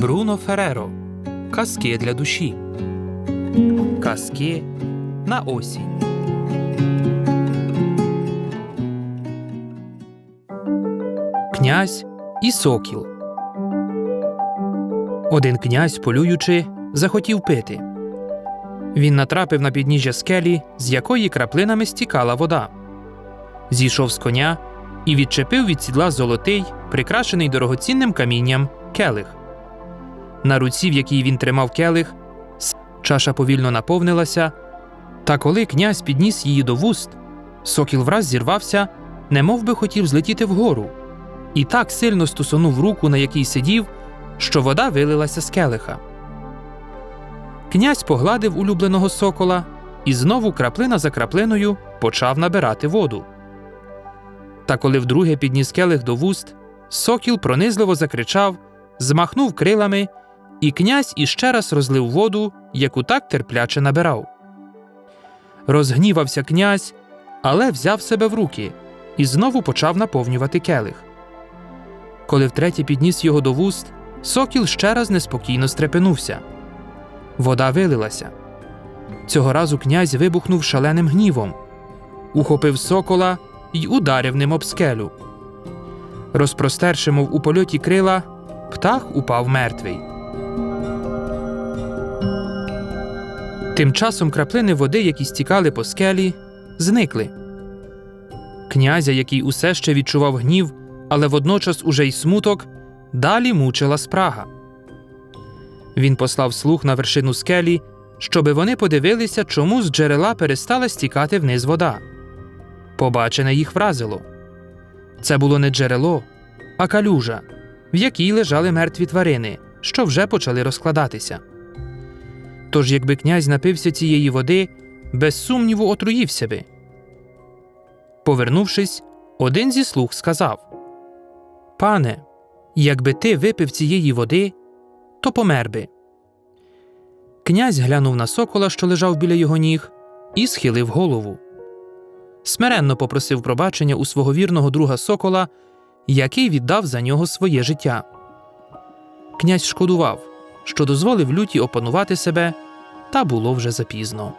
Бруно Фереро. Казки для душі. Казки на осінь. Князь і сокіл. Один князь, полюючи, захотів пити. Він натрапив на підніжжя скелі, з якої краплинами стікала вода. Зійшов з коня і відчепив від сідла золотий, прикрашений дорогоцінним камінням, келих. На руці, в якій він тримав келих, чаша повільно наповнилася. Та коли князь підніс її до вуст, сокіл враз зірвався, немов би хотів злетіти вгору, і так сильно стусонув руку, на якій сидів, що вода вилилася з келиха. Князь погладив улюбленого сокола і знову краплина за краплиною почав набирати воду. Та коли вдруге підніс келих до вуст, сокіл пронизливо закричав, змахнув крилами, і князь іще раз розлив воду, яку так терпляче набирав. Розгнівався князь, але взяв себе в руки і знову почав наповнювати келих. Коли втретє підніс його до вуст, сокіл ще раз неспокійно стрепенувся. Вода вилилася. Цього разу князь вибухнув шаленим гнівом, ухопив сокола й ударив ним об скелю. Розпростерши, мов у польоті крила, птах упав мертвий. Тим часом краплини води, які стікали по скелі, зникли. Князя, який усе ще відчував гнів, але водночас уже й смуток, далі мучила спрага. Він послав слуг на вершину скелі, щоби вони подивилися, чому з джерела перестала стікати вниз вода. Побачене їх вразило. Це було не джерело, а калюжа, в якій лежали мертві тварини, що вже почали розкладатися. Тож, якби князь напився цієї води, без сумніву отруївся би. Повернувшись, один зі слуг сказав Пане, якби ти випив цієї води, то помер би. Князь глянув на сокола, що лежав біля його ніг, і схилив голову. Смиренно попросив пробачення у свого вірного друга сокола, який віддав за нього своє життя. Князь шкодував, що дозволив люті опанувати себе, та було вже запізно.